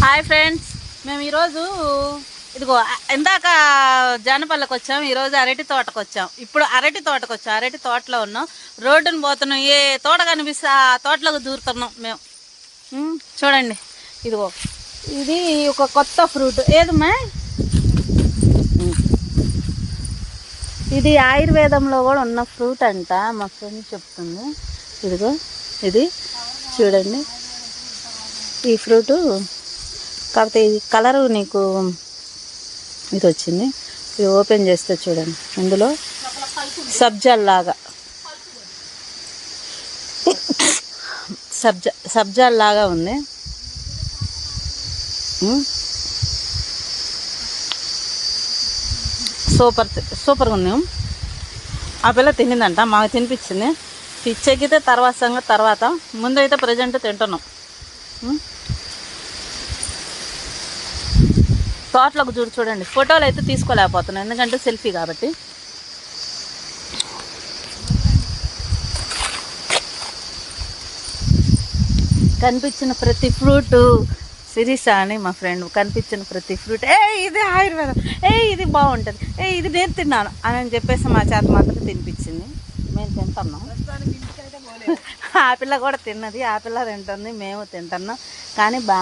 Hi friends. మేము ఈరోజు ఇదిగో ఇందాక జానపల్లకి వచ్చాం ఈరోజు అరటి తోటకు వచ్చాం. ఇప్పుడు అరటి తోటకు వచ్చాం అరటి తోటలో ఉన్నాం. రోడ్డును పోతున్నాం ఏ తోట కనిపిస్తే ఆ తోటలోకి దూరుతున్నాం మేము. చూడండి. ఇదిగో ఇది ఒక కొత్త ఫ్రూట్. ఏదమ్మా? ఇది ఆయుర్వేదంలో కూడా ఉన్న ఫ్రూట్ అంట మా ఫ్రెండ్ చెప్తుంది. ఇదిగో ఇది చూడండి. ఈ ఫ్రూటు కాకపోతే ఈ కలరు నీకు ఇది వచ్చింది ఇది ఓపెన్ చేస్తే చూడండి. ఇందులో సబ్జాల్లాగా సబ్జా సబ్జాల్లాగా ఉంది. సూపర్ సూపర్గా ఉంది. ఆ పిల్ల తినిందంట మాకు తినిపించింది. పిచ్చెక్కితే తర్వాత సంగతి తర్వాత. ముందైతే ప్రజెంట్ తింటున్నాం. తోటలోకి చూడు చూడండి. ఫోటోలు అయితే తీసుకోలేకపోతున్నాను. ఎందుకంటే సెల్ఫీ కాబట్టి. కనిపించిన ప్రతి ఫ్రూట్ సిరీస అని మా ఫ్రెండ్ కనిపించిన ప్రతి ఫ్రూట్ ఏ ఇది ఆయుర్వేదం. ఏ ఇది బాగుంటుంది. ఏ ఇది నేను తిన్నాను అని చెప్పేసి మా చేత మాత్రం తినిపించింది. మేము తింటున్నాం. ఆ పిల్ల కూడా తిన్నది ఆ పిల్ల తింటుంది మేము తింటున్నాం. కానీ బాగా